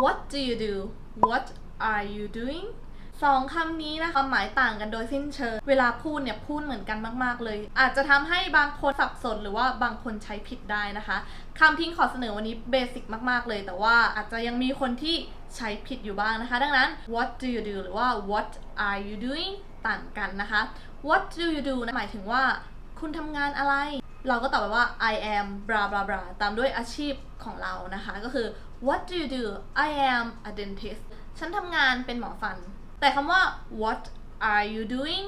what do you do what are you doing สองคำนี้นะคะหมายต่างกันโดยสิ้นเชิง เวลาพูดเนี่ยพูดเหมือนกันมาก ๆ เลย อาจจะทำให้บางคนสับสนหรือว่าบางคนใช้ผิดได้นะคะคำพิงขอเสนอวันนี้เบสิกมาก ๆ เลย แต่ว่าอาจจะยังมีคนที่ใช้ผิดอยู่บ้างนะคะ ดังนั้น what do you do หรือว่า what are you doing ต่างกันนะคะ what do you do นะหมายถึงว่าคุณทำงานอะไร เราก็ตอบไปว่า I am blah blah blah ตามด้วยอาชีพของเรานะคะ ก็คือ what do you do I am a dentist ฉันทำงานเป็นหมอฟัน แต่คำว่า what are you doing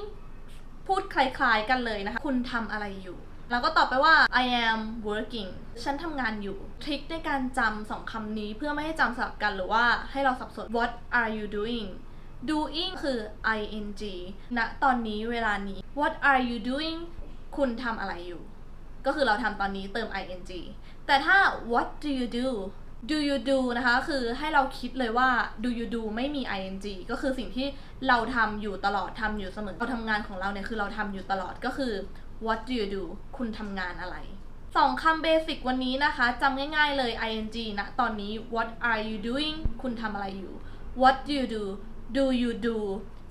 พูดคล้ายๆกันเลยนะคะ คุณทำอะไรอยู่ เราก็ตอบไปว่า I am working ฉันทำงานอยู่ ทริคในการจำสองคำนี้เพื่อไม่ให้จำสลับกันหรือว่าให้เราสับสน what are you doing doing คือ ing ณตอนนี้เวลานี้ what are you doing คุณทำอะไรอยู่ ก็คือเราทำตอนนี้เติม ing แต่ถ้า what do you do do you do นะคะ คือให้เราคิดเลยว่า do you do ไม่มี ing ก็คือสิ่งที่เราทำอยู่ตลอดทำอยู่เสมอเราทำงานของเราเนี่ยคือเราทำอยู่ตลอดก็คือ what do you do คุณทำงานอะไรสองคำเบสิกวันนี้นะคะจำง่ายๆเลย ing นะตอนนี้ what are you doing คุณทำอะไรอยู่ what do you do do you do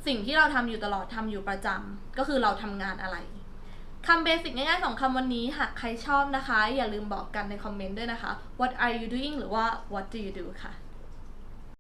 สิ่งที่เราทำอยู่ตลอดทำอยู่ประจำก็คือเราทำงานอะไร คำเบสิกง่ายๆสองคำวันนี้หากใครชอบนะคะ อย่าลืมบอกกันในคอมเมนต์ด้วยนะคะ what are you doing หรือว่า what do you do ค่ะ